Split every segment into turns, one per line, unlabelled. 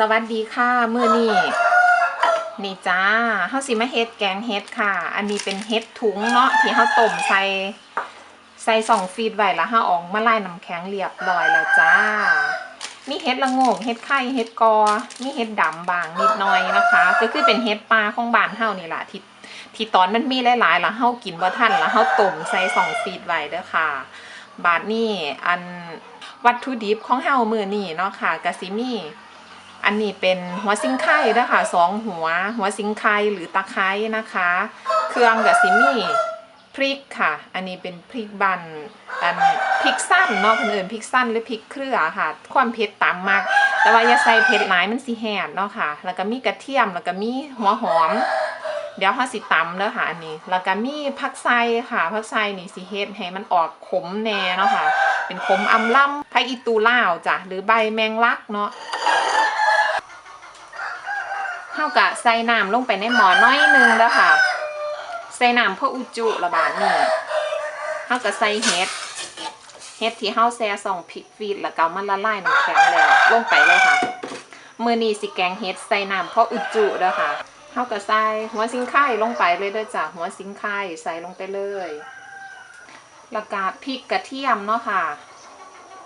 สวัสดีค่ะมือนี้นี่จ้าเฮาสิมาเฮ็ดแกงเฮ็ดค่ะ อันนี้เป็นเฮ็ดถุงเนาะที่เฮาต้มใส่ใส่สองฟีดไว้แล้วเฮาออกมาไล่น้ำแข็งเรียบร้อยแล้วจ้า มีเฮ็ดละโงเฮ็ดไข่เฮ็ดกอ มีเฮ็ดดำบางนิดหน่อยนะคะ ก็คือเป็นเฮ็ดปลาของบ้านเฮานี่ล่ะที่ที่ตอนมันมีหลายๆล้วเฮากินบ่ทันล้วเฮาต้มใส่สองฟีดไว้เด้อค่ะ บาดนี้อันวัตถุดิบของเฮามื้อนี้เนาะค่ะก็สิมี่ อันนี้เป็นหัวซิงไข่นะคะสองหัว หัวซิงไข่หรือตะไคร้นะคะ เครื่องกับซิมี่พริกค่ะ อันนี้เป็นพริกบันอันพริกสั้นเนาะคนอื่นพริกสั้นหรือพริกเครือค่ะ ความเผ็ดตามมาก แต่ว่าอย่าใส่เผ็ดหลายมันสิแหบเนาะค่ะ แล้วก็มีกระเทียมแล้วก็มีหัวหอม เดี๋ยวเฮาสิตำเด้อค่ะอันนี้ แล้วก็มีผักไซค่ะผักไซนี่สิเฮ็ดให้มันออกขมแน่เนาะค่ะ เป็นขมอำล่ำผักอีตูล่าวจ้ะหรือใบแมงลักเนาะ เฮากะใส่น้ำลงไปในหม้อน้อยนึงแล้วค่ะ ใส่น้ำเพื่ออุจุระบาดนี่เฮากะใส่เห็ดเห็ดที่เฮาแซ่สองพริกฟีดแล้วก็เอามันละลายน้ำแข็งแล้วลงไปเลยค่ะมือนี้สิแกงเห็ดใส่น้ำเพื่ออุจุเด้อค่ะเฮาก็ใส่หัวสิงไข่ลงไปเลยเด้อจ้ะหัวสิงไข่ใส่ลงไปเลยแล้วก็พริกกระเทียมเนาะค่ะ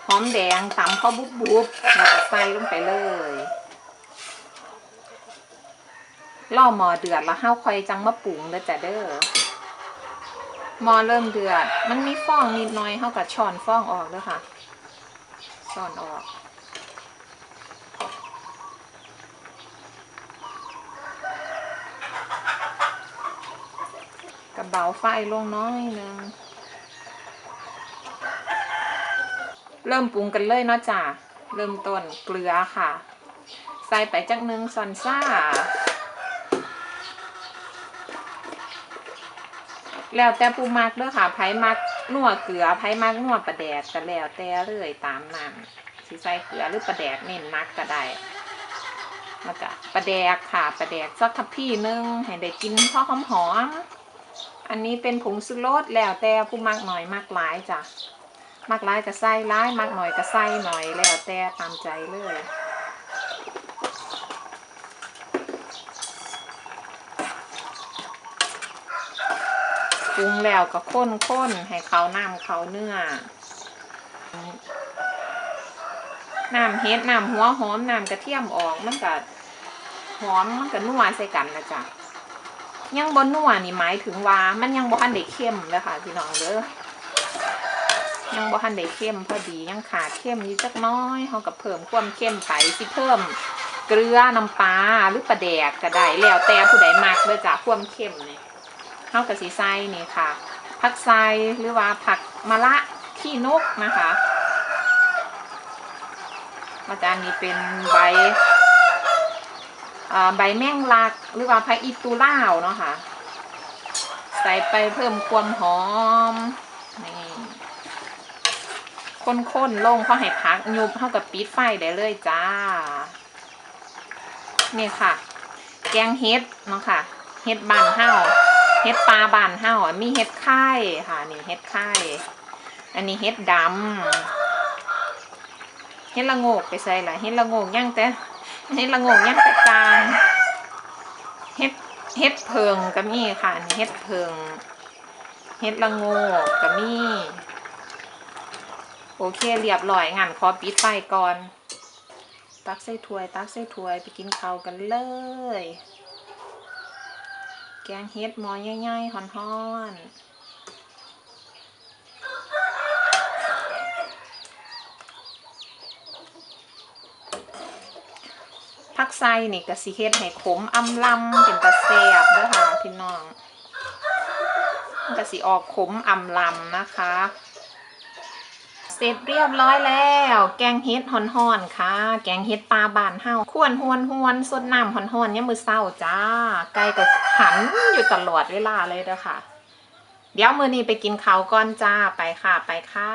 หอมแดงตำพอบุบๆแล้วก็ใส่ลงไปเลย ล่อหมอเดือดแล้วเฮาคอยจังมาปรุงเด้อจ้ะเด้อหมอเริ่มเดือด มันมีฟองนิดหน่อยเฮากับช้อนฟองออกเด้อค่ะช้อนออกกระเบาไฟลงน้อยนึงเริ่มปรุงกันเลยเนาะจ้ะเริ่มต้นเกลือค่ะ ใส่ไปจักหนึ่งซอนซ่า แล้วแต่ผู้มักเด้อค่ะไผมักนัวเกลือไผมักนัวปลาแดกก็แล้วแต่เลยตามนั้นสิใส่เกลือหรือปลาแดกเน้นมักก็ได้แล้วก็ปลาแดกค่ะปลาแดกสักทัพพี่นึงให้ได้กินพอหอมหอมอันนี้เป็นผงสุรสแล้วแต่ผู้มักหน่อยมักหลายจ้ะมักหลายก็ใส่หลายมักหน่อยก็ใส่หน่อยแล้วแต่ตามใจเลย ปรุงแล้วก็ข้นข้นให้เขาน้ำเขาเนื้อน้ำเฮ็ดน้ำหัวหอมน้ำกระเทียมออกมันก็หอมมันก็นัวใส่กันนะจ๊ะยังบนนัวนี่หมายถึงว่ามันยังบ่ทันได้เข้มเลยค่ะพี่น้องเด้อยังบ่ทันได้เข้มพอดียังขาดเข้มอยู่จักน้อยเฮาก็เพิ่มความเข้มไปสิเพิ่มเกลือน้ำปลาหรือปลาแดกก็ได้แล้วแต่ผู้ใดมักเด้อจ้ะความเข้มเนี่ย เฮากับสีไส้นี่ค่ะ ผักไส้หรือว่าผักมะละขี้นกนะคะอาจารย์นี้เป็นใบใบแมงลักหรือว่าผักอีตูล่าวเนาะค่ะ ใส่ไปเพิ่มความหอมนี่ข้นๆลงพอให้พักยุบเท่ากับปิดไฟได้เลยจ้า นี่ค่ะ แกงเฮ็ดเนาะค่ะ เฮ็ดบานเฮา เฮ็ดปลาบานเฮาอะมีเฮ็ดไข่ค่ะ นี่เฮ็ดไข่อันนี้เฮ็ดดำเฮ็ดละโงกไปใส่ละเฮ็ดละโงกย่างแต่เฮ็ดละโงกย่างแต่กลางเฮ็ดเฮ็ดเพิงก็มีค่ะนนี้เฮ็ดเพิงเฮ็ดละโงกก็มีโอเคเรียบร้อยงั้นขอปิดไฟก่อน ตักใส่ถ้วย ตักใส่ถ้วยไปกินข้าวกันเลย แกงเฮ็ดหมอใหญ่ๆฮ้อนๆผักไส้นี่กะสิเฮ็ดให้ขมอ่ำลำเป็นตะแซ่บด้อค่ะพี่น้องกะสิออกขมอ่ำลำนะคะ เสร็จเรียบร้อยแล้ว แกงเฮ็ดห่อนๆค่ะ แกงเฮ็ดปลาบานเฮาควนหวนหวนๆสดน้ำห่อนๆยามมื้อเศร้าจ้า ไก่ก็หันอยู่ตลอดเวลาเลยเด้อค่ะ เดี๋ยวมื้อนี้ไปกินข้าวก่อนจ้าไปค่ะไปค่ะ